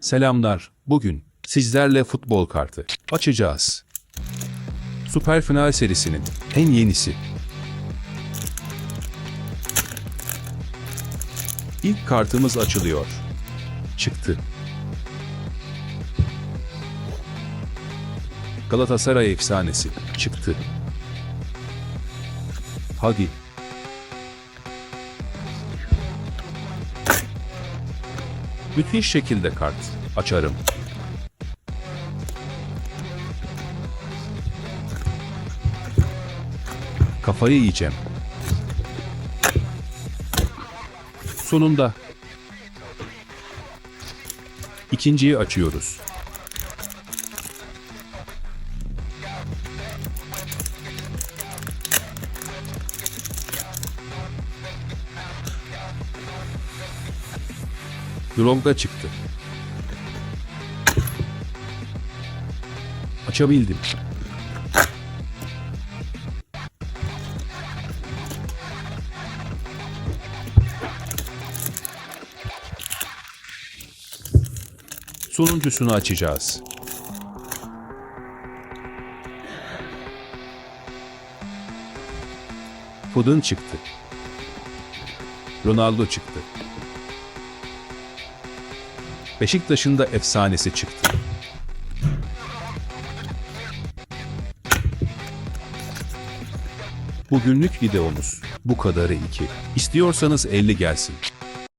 Selamlar. Bugün sizlerle futbol kartı açacağız. Süper Final serisinin en yenisi. İlk kartımız açılıyor. Çıktı. Galatasaray efsanesi çıktı. Hadi. Müthiş şekilde kart açarım. Kafayı yiyeceğim. Sonunda ikinciyi açıyoruz. Drogba çıktı. Açabildim. Sonuncusunu açacağız. Foden çıktı. Ronaldo çıktı. Beşiktaş'ın da efsanesi çıktı. Bugünlük videomuz bu kadarı iki. İstiyorsanız 50 gelsin.